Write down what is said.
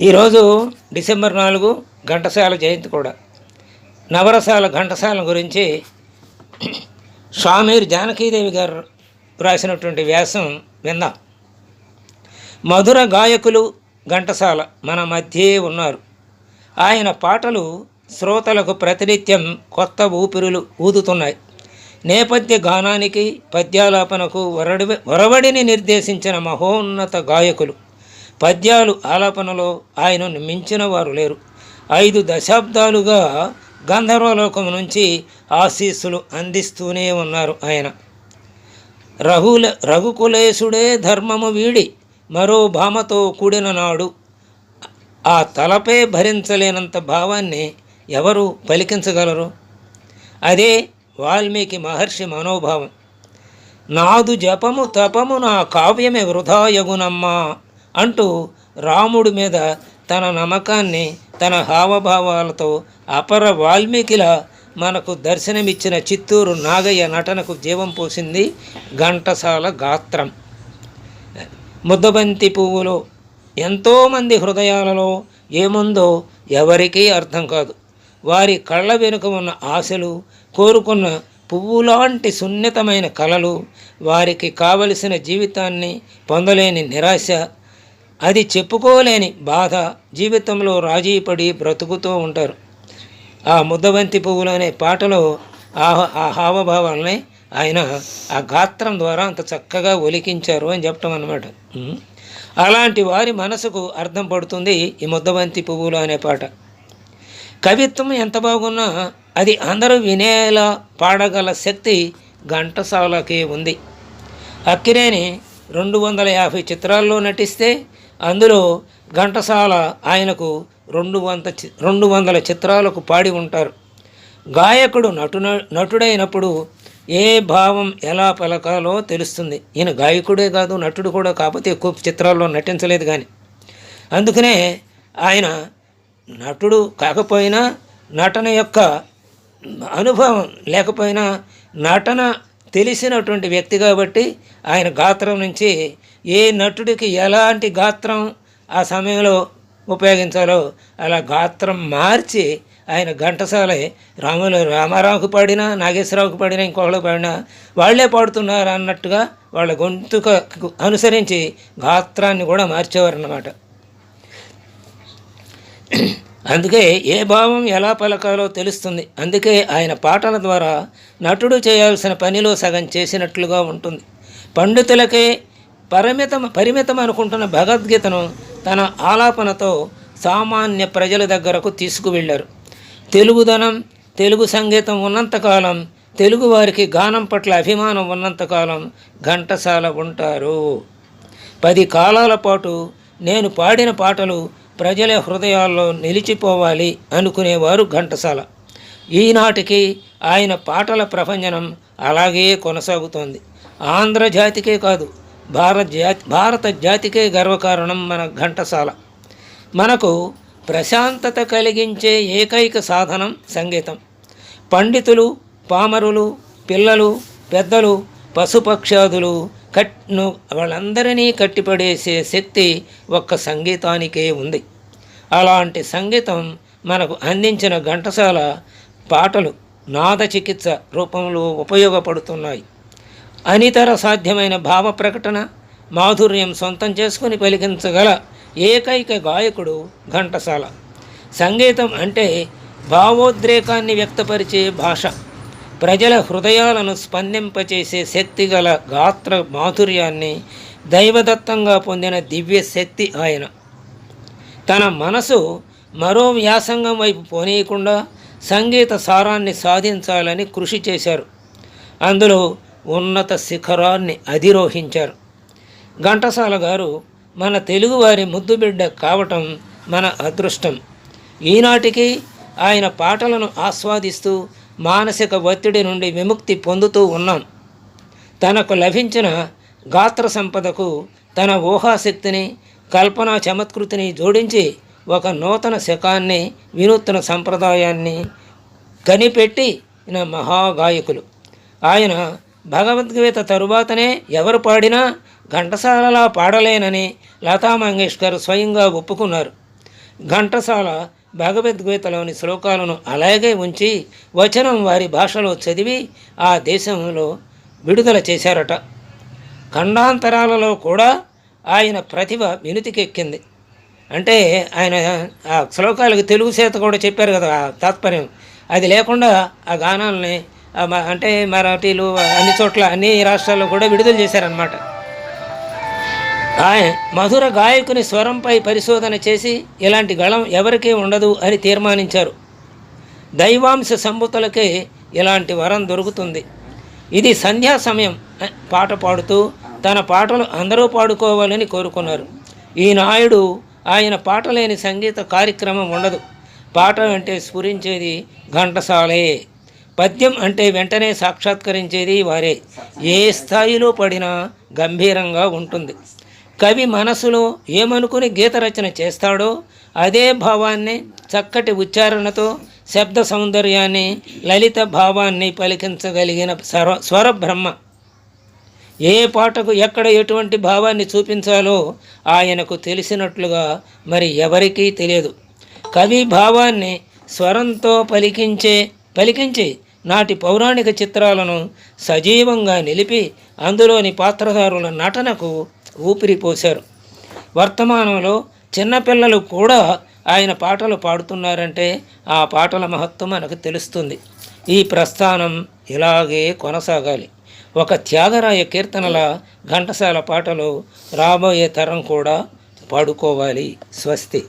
ఈరోజు డిసెంబర్ నాలుగు ఘంటసాల జయంతి కూడా. నవరసాల ఘంటసాల గురించి షామీర్ జానకీదేవి గారు రాసినటువంటి వ్యాసం విందాం మధుర గాయకులు ఘంటసాల మన మధ్యే ఉన్నారు. ఆయన పాటలు శ్రోతలకు ప్రతినిత్యం కొత్త ఊపిరులు ఊదుతున్నాయి. నేపథ్య గానానికి పద్యాలాపనకు వరడి వరవడిని నిర్దేశించిన మహోన్నత గాయకులు. పద్యాలు ఆలాపనలో ఆయనను మించిన వారు లేరు. ఐదు దశాబ్దాలుగా గంధర్వలోకం నుంచి ఆశీస్సులు అందిస్తూనే ఉన్నారు ఆయన. రఘుల రఘుకులేశుడే ధర్మము వీడి మరో భామతో కూడిన నాడు ఆ తలపే భరించలేనంత భావాన్ని ఎవరు పలికించగలరు? అదే వాల్మీకి మహర్షి మనోభావం. నాదు జపము తపము నా కావ్యమే వృధాయగునమ్మా అంటూ రాముడి మీద తన నమ్మకాన్ని తన హావభావాలతో అపర వాల్మీకిలా మనకు దర్శనమిచ్చిన చిత్తూరు నాగయ్య నటనకు జీవం పోసింది ఘంటసాల గాత్రం. ముద్దబంతి పువ్వులో ఎంతోమంది హృదయాలలో ఏముందో ఎవరికీ అర్థం కాదు. వారి కళ్ళ వెనుక ఉన్న ఆశలు కోరుకున్న పువ్వులాంటి సున్నితమైన కళలు వారికి కావలసిన జీవితాన్ని పొందలేని నిరాశ అది చెప్పుకోలేని బాధ జీవితంలో రాజీపడి బ్రతుకుతూ ఉంటారు. ఆ ముద్దబంతి పువ్వులు అనే పాటలో ఆ ఆ హావభావాలని ఆయన ఆ గాత్రం ద్వారా అంత చక్కగా ఒలికించారు అని చెప్పటం అనమాట అలాంటి వారి మనసుకు అర్థం పడుతుంది ఈ ముద్దబంతి పువ్వులు అనే పాట. కవిత్వం ఎంత బాగున్నా అది అందరూ వినేలా పాడగల శక్తి ఘంటసాలకి ఉంది. అక్కినేని రెండు వందల యాభై చిత్రాల్లో నటిస్తే అందులో ఘంటసాల ఆయనకు రెండు వంద రెండు వందల చిత్రాలకు పాడి ఉంటారు. గాయకుడు నటు నటుడైనప్పుడు ఏ భావం ఎలా పలకాలో తెలుస్తుంది. ఈయన గాయకుడే కాదు నటుడు కూడా కాకపోతే ఎక్కువ చిత్రాల్లో నటించలేదు కానీ అందుకనే ఆయన నటుడు కాకపోయినా నటన యొక్క అనుభవం లేకపోయినా నటన తెలిసినటువంటి వ్యక్తి కాబట్టి ఆయన గాత్రం నుంచి ఏ నటుడికి ఎలాంటి గాత్రం ఆ సమయంలో ఉపయోగించాలో అలా గాత్రం మార్చి ఆయన ఘంటసాలే రాములు రామారావుకు పాడినా నాగేశ్వరరావుకు పాడినా ఇంకొకళ్ళు పాడినా వాళ్ళే పాడుతున్నారు అన్నట్టుగా వాళ్ళ గొంతుకు అనుసరించి గాత్రాన్ని కూడా మార్చేవారు అన్నమాట అందుకే ఏ భావం ఎలా పలకాలో తెలుస్తుంది. అందుకే ఆయన పాటల ద్వారా నటుడు చేయాల్సిన పనిలో సగం చేసినట్లుగా ఉంటుంది. పండితులకే పరిమితం పరిమితం అనుకుంటున్న భగవద్గీతను తన ఆలాపనతో సామాన్య ప్రజల దగ్గరకు తీసుకువెళ్ళారు. తెలుగుదనం తెలుగు సంగీతం ఉన్నంతకాలం తెలుగువారికి గానం పట్ల అభిమానం ఉన్నంతకాలం ఘంటసాల ఉంటారు. పది కాలాల పాటు నేను పాడిన పాటలు ప్రజల హృదయాల్లో నిలిచిపోవాలి అనుకునేవారు ఘంటసాల. ఈనాటికి ఆయన పాటల ప్రపంచనం అలాగే కొనసాగుతోంది. ఆంధ్ర జాతికే కాదు భారత జాతి భారత జాతికే గర్వకారణం మన ఘంటసాల. మనకు ప్రశాంతత కలిగించే ఏకైక సాధనం సంగీతం. పండితులు పామరులు పిల్లలు పెద్దలు పశుపక్షాదులు కట్ను వాళ్ళందరినీ కట్టిపడేసే శక్తి ఒక్క సంగీతానికే ఉంది. అలాంటి సంగీతం మనకు అందించిన ఘంటసాల పాటలు నాద చికిత్స రూపంలో ఉపయోగపడుతున్నాయి. అనితర సాధ్యమైన భావ ప్రకటన మాధుర్యం సొంతం చేసుకుని పలికించగల ఏకైక గాయకుడు ఘంటసాల. సంగీతం అంటే భావోద్రేకాన్ని వ్యక్తపరిచే భాష. ప్రజల హృదయాలను స్పందింపచేసే శక్తి గల గాత్ర మాధుర్యాన్ని దైవదత్తంగా పొందిన దివ్య శక్తి ఆయన. తన మనసు మరో వ్యాసంగం వైపు పోనీయకుండా సంగీత సారాన్ని సాధించాలని కృషి చేశారు. అందులో ఉన్నత శిఖరాన్ని అధిరోహించారు. ఘంటసాల గారు మన తెలుగువారి ముద్దుబిడ్డ కావటం మన అదృష్టం. ఈనాటికి ఆయన పాటలను ఆస్వాదిస్తూ మానసిక ఒత్తిడి నుండి విముక్తి పొందుతూ ఉన్నాం. తనకు లభించిన గాత్ర సంపదకు తన ఊహాశక్తిని కల్పనా చమత్కృతిని జోడించి ఒక నూతన శకాన్ని వినూత్న సంప్రదాయాన్ని కనిపెట్టిన మహాగాయకులు. ఆయన భగవద్గీత తరువాతనే ఎవరు పాడినా ఘంటసాలలా పాడలేనని లతా మంగేష్కర్ స్వయంగా ఒప్పుకున్నారు. ఘంటసాల భగవద్గీతలోని శ్లోకాలను అలాగే ఉంచి వచనం వారి భాషలో చదివి ఆ దేశంలో విడుదల చేశారట. ఖండాంతరాలలో కూడా ఆయన ప్రతిభ వినుతికెక్కింది. అంటే ఆయన ఆ శ్లోకాలకు తెలుగు చేత కూడా చెప్పారు కదా ఆ తాత్పర్యం. అది లేకుండా ఆ గానాలని అంటే మరాఠీలు అన్ని చోట్ల అన్ని రాష్ట్రాల్లో కూడా విడుదల చేశారనమాట ఆయన మధుర గాయకుని స్వరంపై పరిశోధన చేసి ఇలాంటి గళం ఎవరికీ ఉండదు అని తీర్మానించారు. దైవాంశ సంబుతులకే ఇలాంటి వరం దొరుకుతుంది. ఇది సంధ్యా సమయం పాట పాడుతూ తన పాటలు అందరూ పాడుకోవాలని కోరుకున్నారు. ఈ నాయుడు ఆయన పాటలేని సంగీత కార్యక్రమం ఉండదు. పాట అంటే స్ఫురించేది ఘంటసాలే. పద్యం అంటే వెంటనే సాక్షాత్కరించేది వారే. ఏ స్థాయిలో పడినా గంభీరంగా ఉంటుంది. కవి మనసులో ఏమనుకుని గీత రచన చేస్తాడో అదే భావాన్ని చక్కటి ఉచ్చారణతో శబ్ద సౌందర్యాన్ని లలిత భావాన్ని పలికించగలిగిన స్వర స్వరబ్రహ్మ. ఏ పాటకు ఎక్కడ ఎటువంటి భావాన్ని చూపించాలో ఆయనకు తెలిసినట్లుగా మరి ఎవరికీ తెలియదు. కవి భావాన్ని స్వరంతో పలికించే పలికించి నాటి పౌరాణిక చిత్రాలను సజీవంగా నిలిపి అందులోని పాత్రధారుల నటనకు ఊపిరి పోశారు. వర్తమానంలో చిన్నపిల్లలు కూడా ఆయన పాటలు పాడుతున్నారంటే ఆ పాటల మహత్వం మనకు తెలుస్తుంది. ఈ ప్రస్థానం ఇలాగే కొనసాగాలి. ఒక త్యాగరాయ కీర్తనల ఘంటసాల పాటలు రాబోయే తరం కూడా పాడుకోవాలి. స్వస్తి.